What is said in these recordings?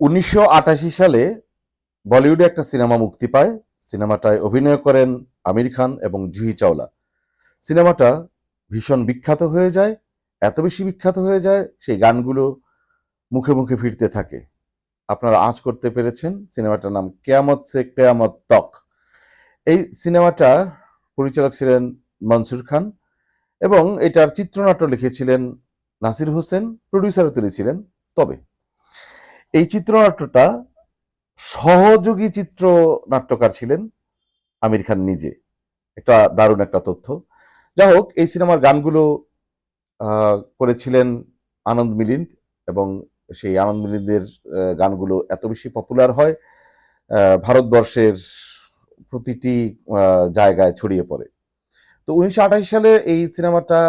উনিশশো আটাশি সালে বলিউডে একটা সিনেমা মুক্তি পায়। সিনেমাটায় অভিনয় করেন আমির খান এবং জুহি চাওলা। সিনেমাটা ভীষণ বিখ্যাত হয়ে যায়। এত বেশি বিখ্যাত হয়ে যায়, সেই গানগুলো মুখে মুখে ফিরতে থাকে। আপনারা আঁচ করতে পেরেছেন। সিনেমাটার নাম কেয়ামত সে কেয়ামত তক। এই সিনেমাটা পরিচালক ছিলেন মনসুর খান এবং এটার চিত্রনাট্য লিখেছিলেন নাসির হোসেন। প্রডিউসারও তিনি ছিলেন। তবে এই চিত্রনাট্যটা সহযোগী চিত্রনাট্যকার ছিলেন আমির খান নিজে। একটা দারুণ একটা তথ্য। যাই হোক, এই সিনেমার গানগুলো করেছিলেন আনন্দ মিলিন্দ এবং সেই আনন্দ মিলিন্দের গানগুলো এত বেশি পপুলার হয় ভারতবর্ষের প্রতিটি জায়গায় ছড়িয়ে পড়ে। তো উনিশশো আঠাশি সালে এই সিনেমাটা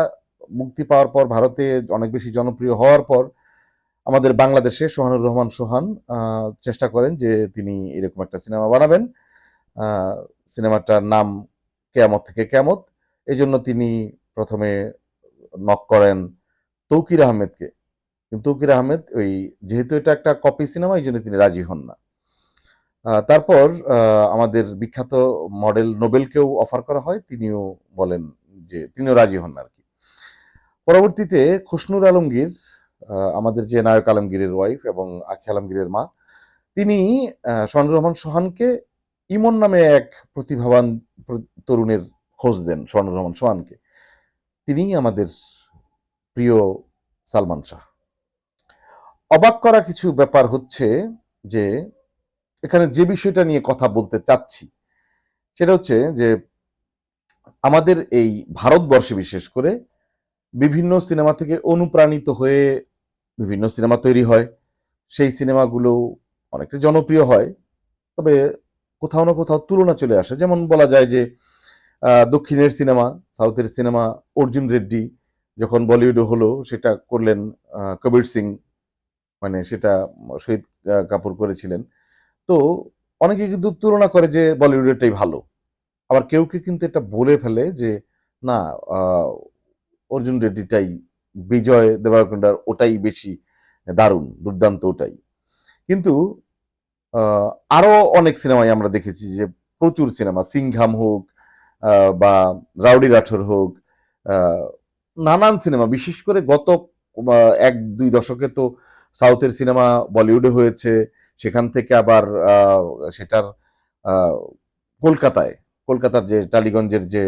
মুক্তি পাওয়ার পর, ভারতে অনেক বেশি জনপ্রিয় হওয়ার পর আমাদের বাংলাদেশে সোহানুর রহমান সোহান চেষ্টা করেন যে তিনি এরকম একটা সিনেমা বানাবেন। সিনেমাটার নাম কেয়ামত থেকে কেয়ামত। এই জন্য তিনি প্রথমে নক করেন তৌকির আহমেদকে। কিন্তু তৌকির আহমেদ ওই যেহেতু এটা একটা কপি সিনেমা এই জন্য তিনি রাজি হন না। তারপর আমাদের বিখ্যাত মডেল নোবেলকেও অফার করা হয়। তিনিও বলেন যে তিনিও রাজি হন না আর কি। পরবর্তীতে খুশনুর আলমগীর আমাদের যে নায়ক আলমগীরের ওয়াইফ এবং আখি আলমগীরের মা তিনি আহ, রহমান সোহানকে ইমন নামে এক প্রতিভাবান তরুণের খোঁজ দেন সোহানুর রহমান সোহানকে। তিনিই আমাদের প্রিয় সালমান শাহ। অবাক করা কিছু ব্যাপার হচ্ছে যে এখানে যে বিষয়টা নিয়ে কথা বলতে চাচ্ছি সেটা হচ্ছে যে আমাদের এই ভারতবর্ষে বিশেষ করে বিভিন্ন সিনেমা থেকে অনুপ্রাণিত হয়ে বিভিন্ন সিনেমা তৈরি হয়। সেই সিনেমাগুলো অনেকটা জনপ্রিয় হয়। তবে কোথাও না কোথাও তুলনা চলে আসে। যেমন বলা যায় যে দক্ষিণের সিনেমা, সাউথের সিনেমা, অর্জুন রেড্ডি যখন বলিউডে হলো, সেটা করলেন কবির সিং। মানে সেটা শহীদ কাপুর করেছিলেন। তো অনেকে কিন্তু তুলনা করে যে, বলিউডেরটাই ভালো। আবার কেউ কেউ কিন্তু এটা বলে ফেলে যে, না অর্জুন রেড্ডিটাই বিজয় দেবরকোন্ডার ওটাই বেশি দারুণ দুর্দান্ত ওটাই। কিন্তু আহ, আরও অনেক সিনেমায় আমরা দেখেছি যে প্রচুর সিনেমা সিংঘাম হোক বা রাউডি রাঠোর হোক নানান সিনেমা বিশেষ করে গত এক দুই দশকে তো সাউথের সিনেমা বলিউডে হয়েছে সেখান থেকে আবার সেটার কলকাতায় কলকাতার যে টালিগঞ্জের যে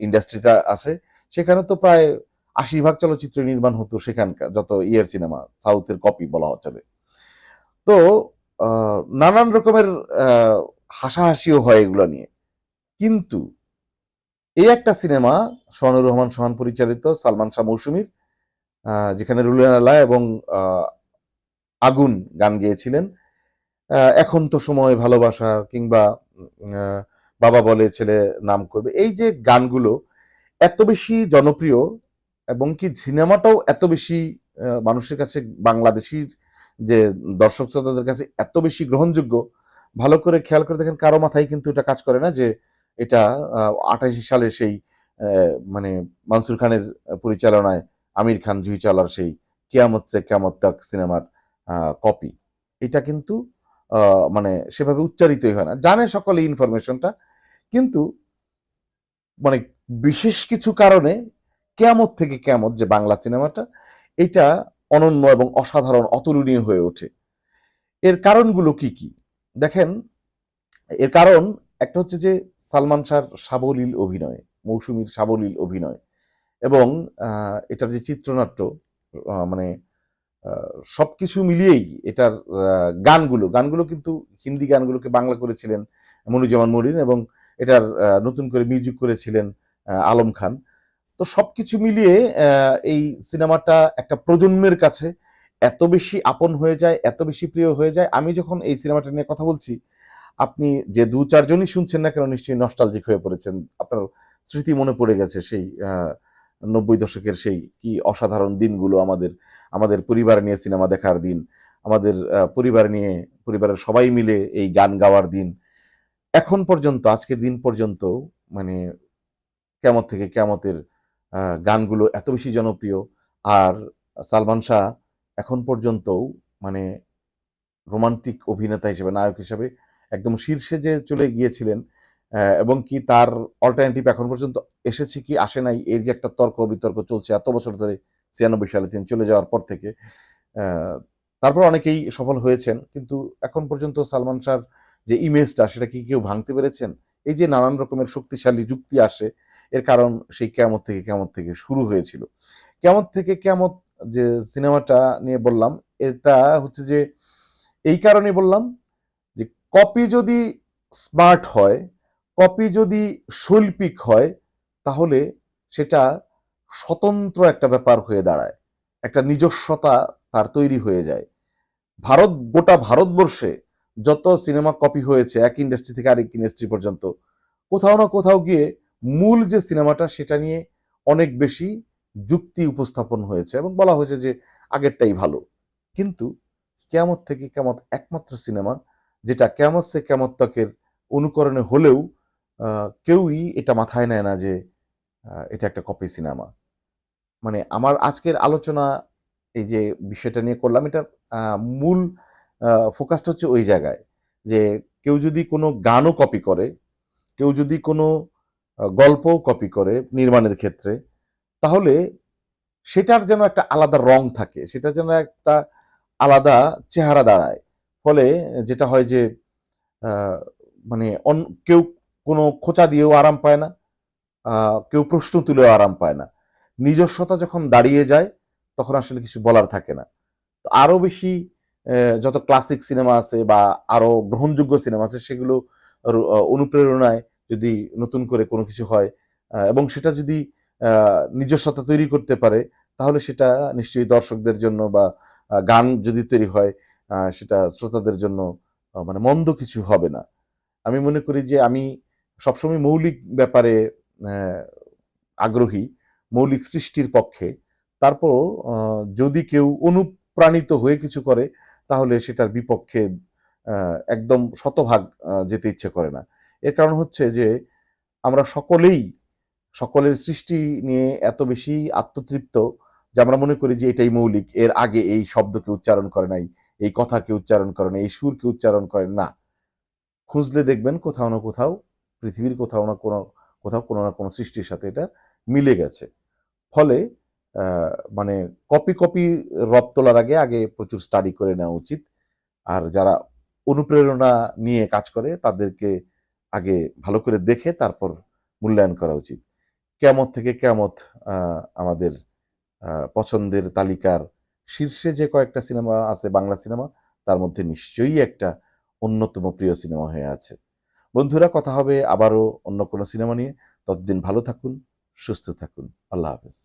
ইন্ডাস্ট্রিটা আছে সেখানে তো প্রায় আশি ভাগ চলচ্চিত্র নির্মাণ হতো সেখানকার, যত ইয়ের সিনেমা, সাউথের কপি বলা হচ্ছে তো নানান রকমের হাসাহাসিও হয় এগুলো নিয়ে। কিন্তু এই একটা সিনেমা সোহানুর রহমান সোহান পরিচালিত, সালমান শাহ মৌসুমীর যেখানে রুলেনালা এবং আগুন গান গেয়েছিলেন এখন তো সময়, ভালোবাসা কিংবা বাবা বলে ছেলে নাম করবে, এই যে গানগুলো এত বেশি জনপ্রিয় এবং কি সিনেমাটাও এত বেশি মানুষের কাছে, বাংলাদেশির যে দর্শক শ্রোতাদের কাছে এত বেশি গ্রহণযোগ্য, ভালো করে খেয়াল করে দেখেন কারও মাথায় কিন্তু এটা কাজ করে না যে এটা আঠাশি সালে সেই মানে মানসুর খানের পরিচালনায় আমির খান জুহি চালার সেই কেয়ামত সে কেয়ামত তাক সিনেমার কপি। এটা কিন্তু মানে সেভাবে উচ্চারিতই হয় না। জানে সকলে ইনফরমেশনটা কিন্তু মানে বিশেষ কিছু কারণে কেয়ামত থেকে কেয়ামত যে বাংলা সিনেমাটা, এটা অনন্য এবং অসাধারণ, অতুলনীয় হয়ে ওঠে। এর কারণগুলো কি কি? দেখেন, এর কারণ একটা হচ্ছে যে সালমান শাহর সাবলীল অভিনয়, মৌসুমীর সাবলীল অভিনয় এবং এটার যে চিত্রনাট্য মানে সব কিছু মিলিয়েই এটার গানগুলো গানগুলো কিন্তু হিন্দি গানগুলোকে বাংলা করেছিলেন মনুজ্জামান মরিন এবং এটার নতুন করে মিউজিক করেছিলেন আলম খান। তো সব কিছু মিলিয়ে এই সিনেমাটা একটা প্রজন্মের কাছে এত বেশি আপন হয়ে যায়, এত বেশি প্রিয় হয়ে যায়। আমি যখন এই সিনেমাটা নিয়ে কথা বলছি, আপনি যে দু চারজনই শুনছেন না কেন নিশ্চয়ই নস্টালজিক হয়ে পড়েছেন। আপনার স্মৃতি মনে পড়ে গেছে সেই নব্বই দশকের সেই কি অসাধারণ দিনগুলো আমাদের আমাদের পরিবার নিয়ে সিনেমা দেখার দিন, আমাদের পরিবার নিয়ে, পরিবারের সবাই মিলে এই গান গাওয়ার দিন। এখন পর্যন্ত, আজকের দিন পর্যন্ত মানে কেমত থেকে কেমতের গানগুলো এত বেশি জনপ্রিয়। আর সালমান শাহ এখন পর্যন্তও মানে রোমান্টিক অভিনেতা হিসেবে, নায়ক হিসেবে একদম শীর্ষে যে চলে গিয়েছিলেন এবং কি তার অল্টারনেটিভ এখন পর্যন্ত এসেছে কি আসে নাই, এর যে একটা তর্ক বিতর্ক চলছে এত বছর ধরে ছিয়ানব্বই সালে তিনি চলে যাওয়ার পর থেকে তারপর অনেকেই সফল হয়েছেন, কিন্তু এখন পর্যন্ত সালমান শাহর যে ইমেজটা সেটা কি কেউ ভাঙতে পেরেছেন? এই যে নানান রকমের শক্তিশালী যুক্তি আসে এর কারণ সেই কেমত থেকে কেমত থেকে শুরু হয়েছিল। কেমত থেকে কেমত যে সিনেমাটা নিয়ে বললাম, এটা হচ্ছে যে এই কারণে বললাম যে কপি যদি স্মার্ট হয়, কপি যদি শৈল্পিক হয়, তাহলে সেটা স্বতন্ত্র একটা ব্যাপার হয়ে দাঁড়ায়। একটা নিজস্বতা তার তৈরি হয়ে যায়। ভারত, গোটা ভারতবর্ষে যত সিনেমা কপি হয়েছে, এক ইন্ডাস্ট্রি থেকে আরেক ইন্ডাস্ট্রি পর্যন্ত, কোথাও না কোথাও গিয়ে মূল যে সিনেমাটা সেটা নিয়ে অনেক বেশি যুক্তি উপস্থাপন হয়েছে এবং বলা হয়েছে যে আগেরটাই ভালো। কিন্তু কেয়ামত থেকে কেমত একমাত্র সিনেমা যেটা কেয়ামত সে কেমত তকের অনুকরণে হলেও কেউই এটা মাথায় নেয় না যে এটা একটা কপি সিনেমা। মানে আমার আজকের আলোচনা এই যে বিষয়টা নিয়ে করলাম, এটা মূল ফোকাসটা হচ্ছে ওই জায়গায় যে কেউ যদি কোনো গানও কপি করে, কেউ যদি কোনো আহ, গল্পও কপি করে নির্মাণের ক্ষেত্রে তাহলে সেটার যেন একটা আলাদা রং থাকে সেটা যেন একটা আলাদা চেহারা দাঁড়ায়। ফলে যেটা হয় যে মানে অন- কেউ কোনো খোঁচা দিয়েও আরাম পায় না কেউ প্রশ্ন তুলেও আরাম পায় না। নিজস্বতা যখন দাঁড়িয়ে যায় তখন আসলে কিছু বলার থাকে না। তো আরও বেশি যত ক্লাসিক সিনেমা আছে বা আরও গ্রহণযোগ্য সিনেমা আছে সেগুলো অনুপ্রেরণায় যদি নতুন করে কোনো কিছু হয় এবং সেটা যদি নিজস্বতা তৈরি করতে পারে, তাহলে সেটা নিশ্চয়ই দর্শকদের জন্য বা গান যদি তৈরি হয় সেটা শ্রোতাদের জন্য মানে মন্দ কিছু হবে না। আমি মনে করি যে আমি সবসময় মৌলিক ব্যাপারে আগ্রহী, মৌলিক সৃষ্টির পক্ষে। তারপর যদি কেউ অনুপ্রাণিত হয়ে কিছু করে, তাহলে সেটার বিপক্ষে একদম শতভাগ যেতে ইচ্ছে করে না। এর কারণ হচ্ছে যে আমরা সকলেই, সকলের সৃষ্টি নিয়ে এত বেশি আত্মতৃপ্ত যে আমরা মনে করি যে এটাই মৌলিক, এর আগে এই শব্দকে উচ্চারণ করে নাই, এই কথাকে উচ্চারণ করে নাই, এই সুরকে উচ্চারণ করে না। খুঁজলে দেখবেন কোথাও না কোথাও, পৃথিবীর কোথাও না কোনো, কোথাও কোনো না কোনো সৃষ্টির সাথে এটা মিলে গেছে। ফলে মানে কপি কপি রব তোলার আগে আগে প্রচুর স্টাডি করে নেওয়া উচিত। আর যারা অনুপ্রেরণা নিয়ে কাজ করে, তাদেরকে আগে ভালো করে দেখে তারপর মূল্যায়ন করা উচিত। কেমত থেকে কেমত আমাদের পছন্দের তালিকার শীর্ষে যে কয়েকটা সিনেমা আছে, বাংলা সিনেমা, তার মধ্যে নিশ্চয়ই একটা অন্যতম প্রিয় সিনেমা হয়ে আছে। বন্ধুরা, কথা হবে আবারও অন্য কোনো সিনেমা নিয়ে। ততদিন ভালো থাকুন, সুস্থ থাকুন। আল্লাহ হাফেজ।